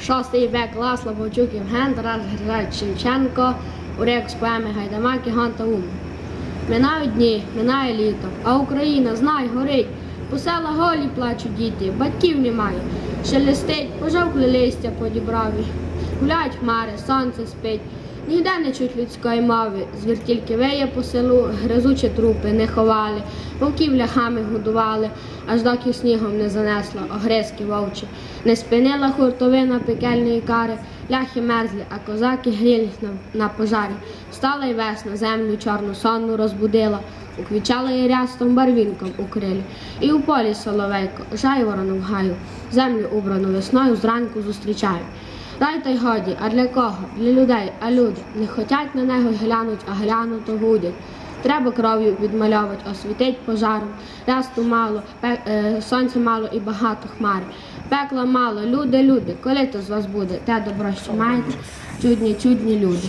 Шостий век Ласло Вовчук Євген, Тарас Григорович Шевченко, урек з поеми Гайдамаки Ганта Ум. Минають дні, минає літо, а Україна, знай, горить. По села голі плачуть діти, батьків немає. Шелестить, пожовкли листя по діброві. Гуляють хмари, сонце спить. Ніде не чуть людської мови, звір тільки виє по селу, гризучі трупи не ховали, вовків ляхами годували, аж доки снігом не занесло огризки вовчі. Не спинила хуртовина пекельної кари, ляхи мерзлі, а козаки грілись на, пожарі. Стала й весна, землю чорну сонну розбудила, уквічала її рястом барвінком у крилі. І у полі соловейко, жайвороном гаю, землю убрану весною зранку зустрічаю. Дай та й годі, а для кого? Для людей, а люди не хотять на нього глянуть, а глянуто гудять. Треба кров'ю відмальовувати, освітить пожаром. Рясту мало, пек, е, сонця мало і багато хмар. Пекла мало, люди, люди, коли то з вас буде? Те добро, що маєте, чудні, чудні люди.